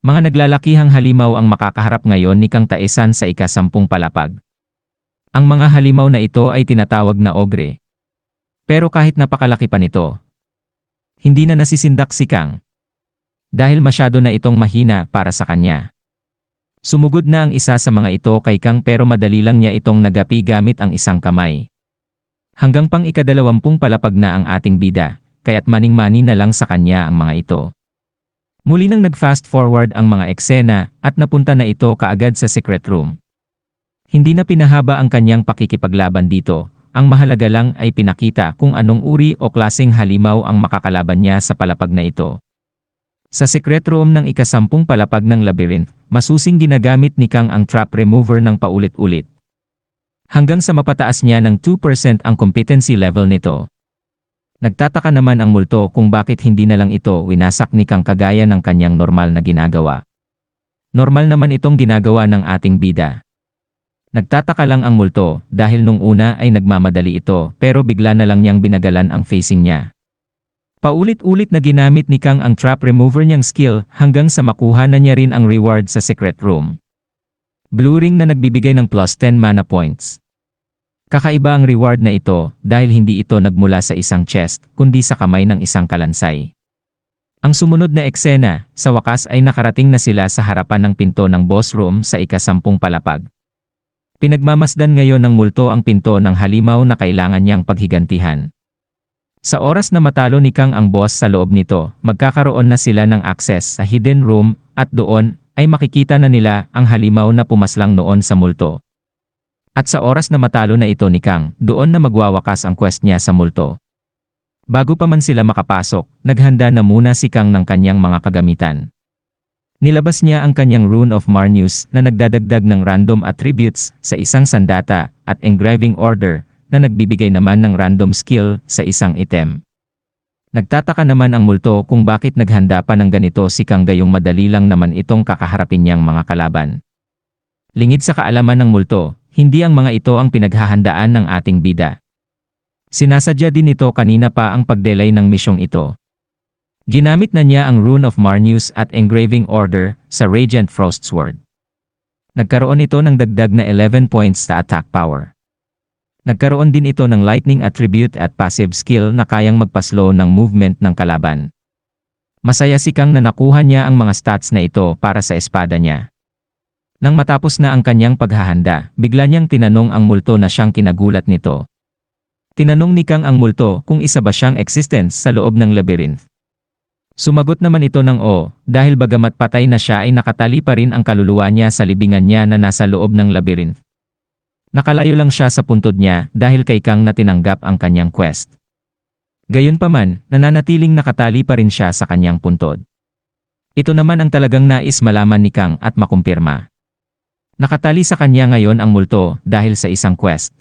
Mga naglalakihang halimaw ang makakaharap ngayon ni Kang Taesan sa ikasampung palapag. Ang mga halimaw na ito ay tinatawag na ogre. Pero kahit napakalaki pa nito, hindi na nasisindak si Kang. Dahil masyado na itong mahina para sa kanya. Sumugod na ang isa sa mga ito kay Kang pero madali lang niya itong nagapi gamit ang isang kamay. Hanggang pang ikadalawampung palapag na ang ating bida, kaya't maning-mani na lang sa kanya ang mga ito. Muli nang nag-fast forward ang mga eksena at napunta na ito kaagad sa secret room. Hindi na pinahaba ang kanyang pakikipaglaban dito, ang mahalaga lang ay pinakita kung anong uri o klaseng halimaw ang makakalaban niya sa palapag na ito. Sa secret room ng ikasampung palapag ng labyrinth, masusing ginagamit ni Kang ang trap remover ng paulit-ulit. Hanggang sa mapataas niya ng 2% ang competency level nito. Nagtataka naman ang multo kung bakit hindi na lang ito winasak ni Kang kagaya ng kanyang normal na ginagawa. Normal naman itong ginagawa ng ating bida. Nagtataka lang ang multo dahil nung una ay nagmamadali ito pero bigla na lang niyang binagalan ang facing niya. Paulit-ulit na ginamit ni Kang ang trap remover niyang skill hanggang sa makuha na niya rin ang reward sa secret room. Blue ring na nagbibigay ng plus 10 mana points. Kakaiba ang reward na ito dahil hindi ito nagmula sa isang chest kundi sa kamay ng isang kalansay. Ang sumunod na eksena, sa wakas ay nakarating na sila sa harapan ng pinto ng boss room sa ikasampung palapag. Pinagmamasdan ngayon ng multo ang pinto ng halimaw na kailangan niyang paghigantihan. Sa oras na matalo ni Kang ang boss sa loob nito, magkakaroon na sila ng access sa hidden room at doon ay makikita na nila ang halimaw na pumaslang noon sa multo. At sa oras na matalo na ito ni Kang, doon na magwawakas ang quest niya sa multo. Bago pa man sila makapasok, naghanda na muna si Kang ng kanyang mga kagamitan. Nilabas niya ang kanyang Rune of Marneus na nagdadagdag ng random attributes sa isang sandata at engraving order na nagbibigay naman ng random skill sa isang item. Nagtataka naman ang multo kung bakit naghanda pa ng ganito si Kang gayong madali lang naman itong kakaharapin niyang mga kalaban. Lingid sa kaalaman ng multo, hindi ang mga ito ang pinaghahandaan ng ating bida. Sinasadya din ito kanina pa ang pagdelay ng misyong ito. Ginamit na niya ang Rune of Marneus at Engraving Order sa Radiant Frost Sword. Nagkaroon ito ng dagdag na 11 points sa attack power. Nagkaroon din ito ng lightning attribute at passive skill na kayang magpaslow ng movement ng kalaban. Masaya si Kang na nakuha niya ang mga stats na ito para sa espada niya. Nang matapos na ang kanyang paghahanda, bigla niyang tinanong ang multo na siyang kinagulat nito. Tinanong ni Kang ang multo kung isa ba siyang existence sa loob ng labyrinth. Sumagot naman ito ng o, dahil bagamat patay na siya ay nakatali pa rin ang kaluluwa niya sa libingan niya na nasa loob ng labyrinth. Nakalayo lang siya sa puntod niya dahil kay Kang na tinanggap ang kanyang quest. Gayunpaman, nananatiling nakatali pa rin siya sa kanyang puntod. Ito naman ang talagang nais malaman ni Kang at makumpirma. Nakatali sa kanya ngayon ang multo dahil sa isang quest.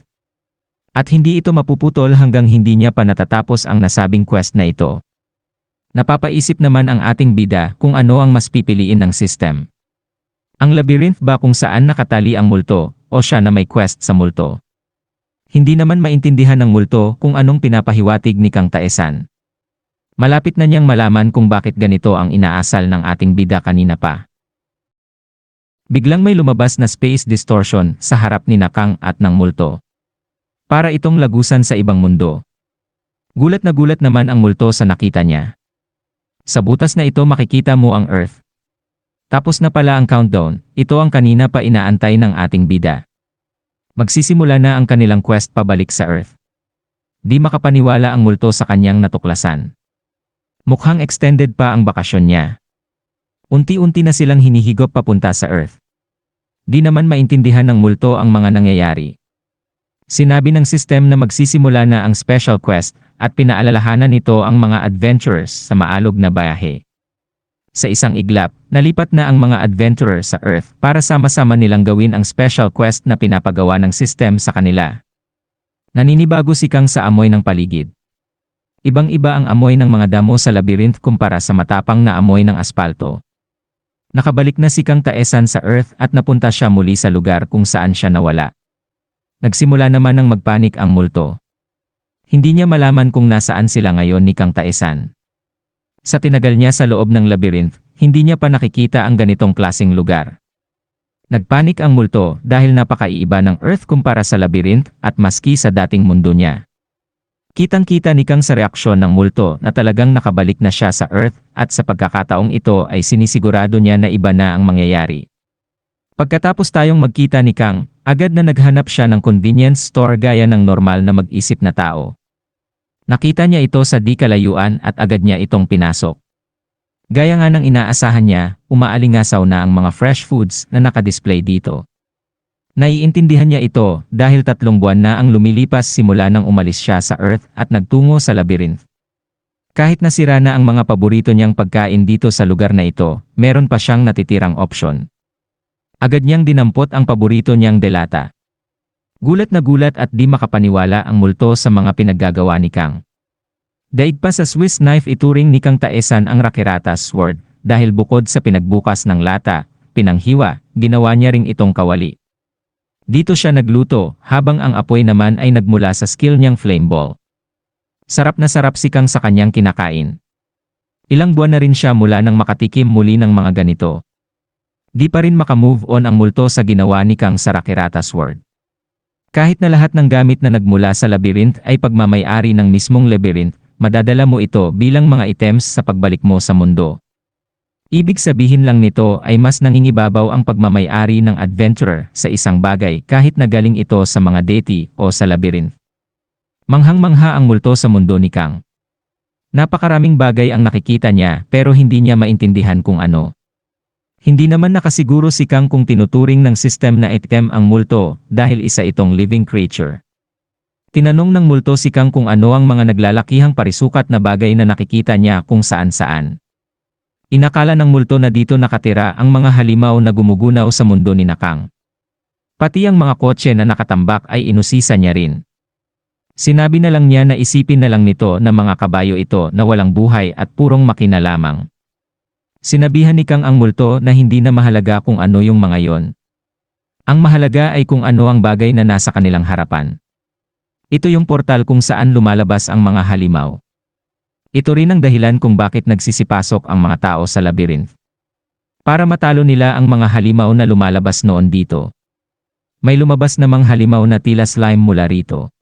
At hindi ito mapuputol hanggang hindi niya pa natatapos ang nasabing quest na ito. Napapaisip naman ang ating bida kung ano ang mas pipiliin ng system. Ang labyrinth ba kung saan nakatali ang multo o siya na may quest sa multo? Hindi naman maintindihan ng multo kung anong pinapahiwatig ni Kang Taesan. Malapit na niyang malaman kung bakit ganito ang inaasal ng ating bida kanina pa. Biglang may lumabas na space distortion sa harap ni Nakang at ng multo. Para itong lagusan sa ibang mundo. Gulat na gulat naman ang multo sa nakita niya. Sa butas na ito makikita mo ang Earth. Tapos na pala ang countdown, ito ang kanina pa inaantay ng ating bida. Magsisimula na ang kanilang quest pabalik sa Earth. Di makapaniwala ang multo sa kanyang natuklasan. Mukhang extended pa ang bakasyon niya. Unti-unti na silang hinihigop papunta sa Earth. Di naman maintindihan ng multo ang mga nangyayari. Sinabi ng system na magsisimula na ang special quest at pinaalalahanan nito ang mga adventurers sa maalog na bayahe. Sa isang iglap, nalipat na ang mga adventurers sa Earth para sama-sama nilang gawin ang special quest na pinapagawa ng system sa kanila. Naninibago si Kang sa amoy ng paligid. Ibang-iba ang amoy ng mga damo sa labyrinth kumpara sa matapang na amoy ng aspalto. Nakabalik na si Kang Taesan sa Earth at napunta siya muli sa lugar kung saan siya nawala. Nagsimula naman ng magpanik ang multo. Hindi niya malaman kung nasaan sila ngayon ni Kang Taesan. Sa tinagal niya sa loob ng labyrinth, hindi niya pa nakikita ang ganitong klasing lugar. Nagpanik ang multo dahil napakaiiba ng Earth kumpara sa labyrinth at maski sa dating mundo niya. Kitang-kita ni Kang sa reaksyon ng multo na talagang nakabalik na siya sa Earth at sa pagkakataong ito ay sinisigurado niya na iba na ang mangyayari. Pagkatapos tayong magkita ni Kang, agad na naghanap siya ng convenience store gaya ng normal na mag-isip na tao. Nakita niya ito sa di kalayuan at agad niya itong pinasok. Gaya nga ng inaasahan niya, umaalingasaw na ang mga fresh foods na nakadisplay dito. Naiintindihan niya ito dahil tatlong buwan na ang lumilipas simula nang umalis siya sa Earth at nagtungo sa labyrinth. Kahit nasira na ang mga paborito niyang pagkain dito sa lugar na ito, meron pa siyang natitirang option. Agad niyang dinampot ang paborito niyang delata. Gulat na gulat at di makapaniwala ang multo sa mga pinaggagawa ni Kang. Daig pa sa Swiss knife ituring ni Kang Taesan ang Rakiratas sword, dahil bukod sa pinagbukas ng lata, pinanghiwa, ginawa niya ring itong kawali. Dito siya nagluto, habang ang apoy naman ay nagmula sa skill niyang flame ball. Sarap na sarap si Kang sa kanyang kinakain. Ilang buwan na rin siya mula nang makatikim muli ng mga ganito. Di pa rin makamove on ang multo sa ginawa ni Kang sa Rakiratas sword. Kahit na lahat ng gamit na nagmula sa labyrinth ay pagmamayari ng mismong labyrinth, madadala mo ito bilang mga items sa pagbalik mo sa mundo. Ibig sabihin lang nito ay mas nangingibabaw ang pagmamayari ng adventurer sa isang bagay kahit na galing ito sa mga deity o sa labyrinth. Manghang-mangha ang multo sa mundo ni Kang. Napakaraming bagay ang nakikita niya pero hindi niya maintindihan kung ano. Hindi naman nakasiguro si Kang kung tinuturing ng system na item ang multo dahil isa itong living creature. Tinanong ng multo si Kang kung ano ang mga naglalakihang parisukat na bagay na nakikita niya kung saan-saan. Inakala ng multo na dito nakatira ang mga halimaw na gumugunaw sa mundo ni Nakang. Pati ang mga kotse na nakatambak ay inusisa niya rin. Sinabi na lang niya na isipin na lang nito na mga kabayo ito na walang buhay at purong makina lamang. Sinabihan ni Kang ang multo na hindi na mahalaga kung ano yung mga yon. Ang mahalaga ay kung ano ang bagay na nasa kanilang harapan. Ito yung portal kung saan lumalabas ang mga halimaw. Ito rin ang dahilan kung bakit nagsisipasok ang mga tao sa labyrinth. Para matalo nila ang mga halimaw na lumalabas noon dito. May lumabas namang halimaw na tila slime mula rito.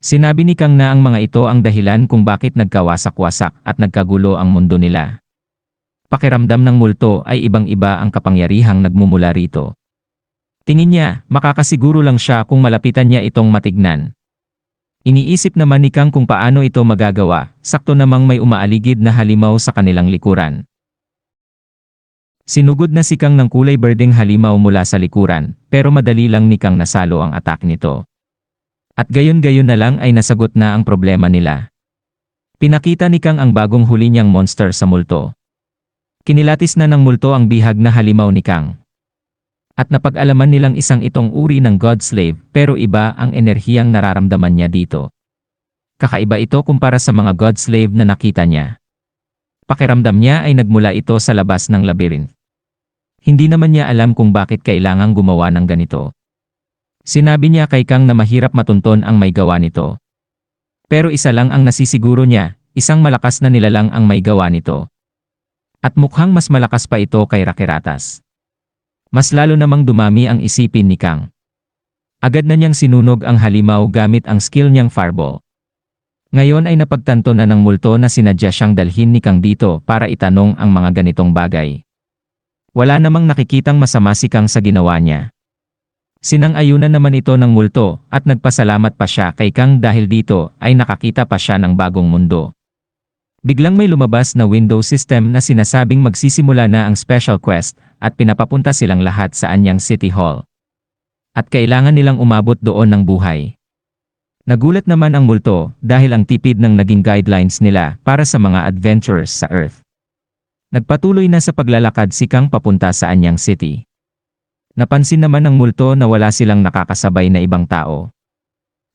Sinabi ni Kang na ang mga ito ang dahilan kung bakit nagkawasak-wasak at nagkagulo ang mundo nila. Pakiramdam ng multo ay ibang-iba ang kapangyarihang nagmumula rito. Tingin niya, makakasiguro lang siya kung malapitan niya itong matignan. Iniisip naman ni Kang kung paano ito magagawa, sakto namang may umaaligid na halimaw sa kanilang likuran. Sinugod na si Kang ng kulay berdeng halimaw mula sa likuran, pero madali lang ni Kang nasalo ang atak nito. At gayon-gayon na lang ay nasagot na ang problema nila. Pinakita ni Kang ang bagong huli niyang monster sa multo. Kinilatis na ng multo ang bihag na halimaw ni Kang at napag-alaman nilang isang itong uri ng God Slave pero iba ang enerhiyang nararamdaman niya dito. Kakaiba ito kumpara sa mga God Slave na nakita niya. Pakiramdam niya ay nagmula ito sa labas ng labyrinth. Hindi naman niya alam kung bakit kailangang gumawa ng ganito. Sinabi niya kay Kang na mahirap matunton ang may gawa nito. Pero isa lang ang nasisiguro niya, isang malakas na nilalang ang may gawa nito. At mukhang mas malakas pa ito kay Rakiratas. Mas lalo namang dumami ang isipin ni Kang. Agad na niyang sinunog ang halimaw gamit ang skill niyang fireball. Ngayon ay napagtanto na ng multo na sinadya siyang dalhin ni Kang dito para itanong ang mga ganitong bagay. Wala namang nakikitang masama si Kang sa ginawa niya. Sinang-ayunan naman ito ng multo at nagpasalamat pa siya kay Kang dahil dito ay nakakita pa siya ng bagong mundo. Biglang may lumabas na window system na sinasabing magsisimula na ang special quest at pinapapunta silang lahat sa anyang City Hall. At kailangan nilang umabot doon ng buhay. Nagulat naman ang multo dahil ang tipid ng naging guidelines nila para sa mga adventurers sa Earth. Nagpatuloy na sa paglalakad si Kang papunta sa anyang city. Napansin naman ng multo na wala silang nakakasabay na ibang tao.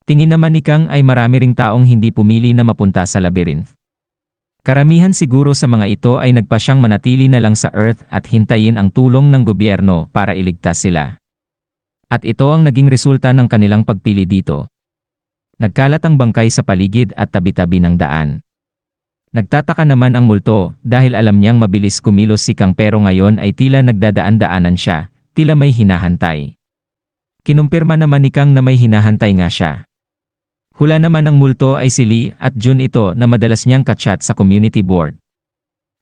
Tingin naman ni Kang ay marami ring taong hindi pumili na mapunta sa labyrinth. Karamihan siguro sa mga ito ay nagpasyang manatili na lang sa Earth at hintayin ang tulong ng gobyerno para iligtas sila. At ito ang naging resulta ng kanilang pagpili dito. Nagkalat ang bangkay sa paligid at tabi-tabi ng daan. Nagtataka naman ang multo dahil alam niyang mabilis kumilos si Kang pero ngayon ay tila nagdadaan-daanan siya, tila may hinahantay. Kinumpirma naman ni Kang na may hinahantay nga siya. Hula naman ng multo ay si Lee at Jun ito na madalas niyang kachat sa community board.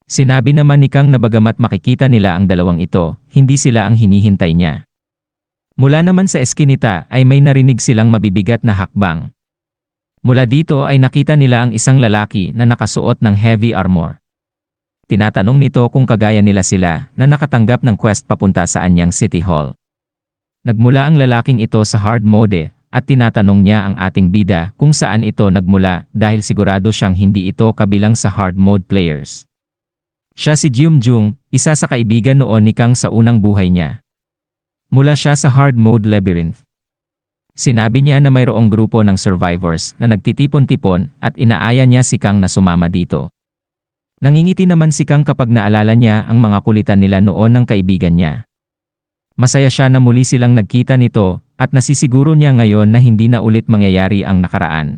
Sinabi naman ni Kang na bagamat makikita nila ang dalawang ito, hindi sila ang hinihintay niya. Mula naman sa eskinita ay may narinig silang mabibigat na hakbang. Mula dito ay nakita nila ang isang lalaki na nakasuot ng heavy armor. Tinatanong nito kung kagaya nila sila na nakatanggap ng quest papunta sa anyang City Hall. Nagmula ang lalaking ito sa hard mode at tinatanong niya ang ating bida kung saan ito nagmula dahil sigurado siyang hindi ito kabilang sa hard mode players. Siya si Jium Jung, isa sa kaibigan noon ni Kang sa unang buhay niya. Mula siya sa hard mode labyrinth. Sinabi niya na mayroong grupo ng survivors na nagtitipon-tipon at inaaya niya si Kang na sumama dito. Nangingiti naman si Kang kapag naalala niya ang mga kulitan nila noon ng kaibigan niya. Masaya siya na muli silang nagkita nito at nasisiguro niya ngayon na hindi na ulit mangyayari ang nakaraan.